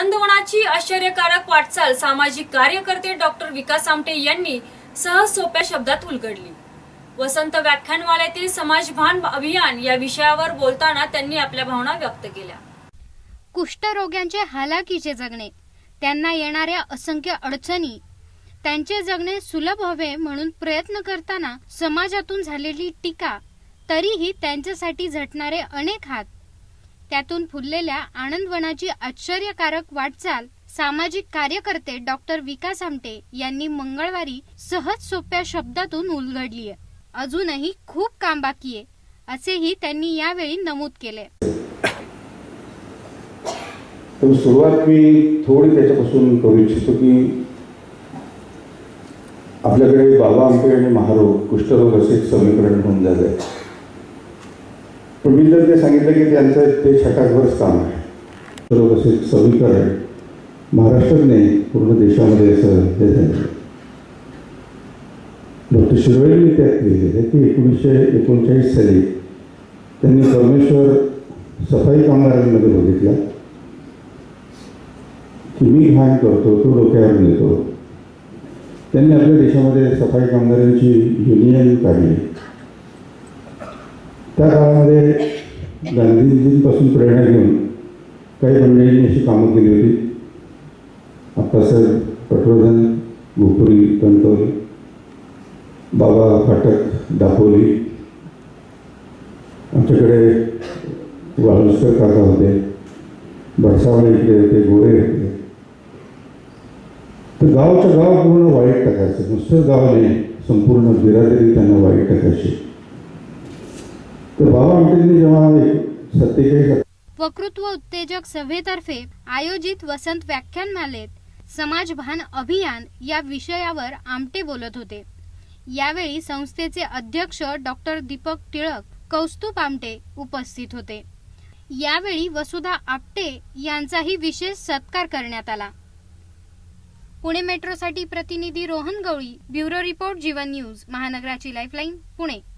आनंदवनाची आश्चर्यकारक वाटचाल सामाजिक कार्यकर्ते डॉक्टर विकास आमटे यांनी सहज सोप्या शब्दात उलगडली. वसंत व्याख्यानमालेतील समाजभान अभियान या विषयावर बोलताना त्यांनी आपल्या भावना व्यक्त केल्या. कुष्ठरोग्यांचे हालाकीचे जगणे त्यांना येणाऱ्या असंख्य अडचणी त्यांचे जगणे सुलभ व्हावे म्हणून प्रयत्न करताना समाजातून झालेली टीका तरीही त्यांच्यासाठी झटणारे अनेक हात त्यातून फुललेल्या आनंदवनाची आश्चर्यकारक वाटचाल सामाजिक कार्यकर्ते डॉक्टर विकास आमटे यांनी मंगळवारी सहज सोप्या शब्दातून उलगडली आहे. अजूनही खूप काम बाकी आहे असेही त्यांनी यावेळी नमूद केले. तर सुरुवात मी थोडी त्याच्यापासून करू इच्छितो की आपल्याकडे बाबा आमटे आणि महारोग कुष्ठरोग असे एक समीकरण होऊन झालं आहे. पण मी जर ते सांगितलं की त्यांचं ते छटाकभरच काम आहे कुष्ठरोग असे सविकर आहे. महाराष्ट्रात नाही पूर्ण देशामध्ये असं हे त्यांचं डॉक्टर शिरवळींनी त्यात लिहिलेलं की एकोणीसशे एकोणचाळीस साली त्यांनी परमेश्वर सफाई कामगारांमध्ये बघितला. की मी घाण करतो तो डोक्यावर नेतो. त्यांनी आपल्या देशामध्ये सफाई कामगारांची युनियन काढली. त्या काळामध्ये गांधीजींपासून प्रेरणा घेऊन काही मंडळींनी अशी कामं केली होती. आप्पासाहेब पटवर्धन गोपुरी कणकवली बाबा फाटक दापोली आमच्याकडे वाळुस्कर काका होते भडसावळे इकडे होते गोरे होते. तर गावचं गाव पूर्ण वाईट टाकायचं. नुसतं गाव नाही संपूर्ण बिरादरी त्यांना वाईट टाकायची. तर जेव्हा सत्तेचाळीस वक्तृत्व उत्तेजक सभेतर्फे आयोजित वसंत व्याख्यानमालेत समाजभान अभियान या विषयावर आमटे बोलत होते. यावेळी संस्थेचे अध्यक्ष डॉक्टर दीपक टिळक कौस्तुभ आमटे उपस्थित होते. यावेळी वसुधा आपटे यांचाही विशेष सत्कार करण्यात आला. पुणे मेट्रोसाठी प्रतिनिधी Rohan Gawali bureau report Jeevan news महानगराची lifeline Pune.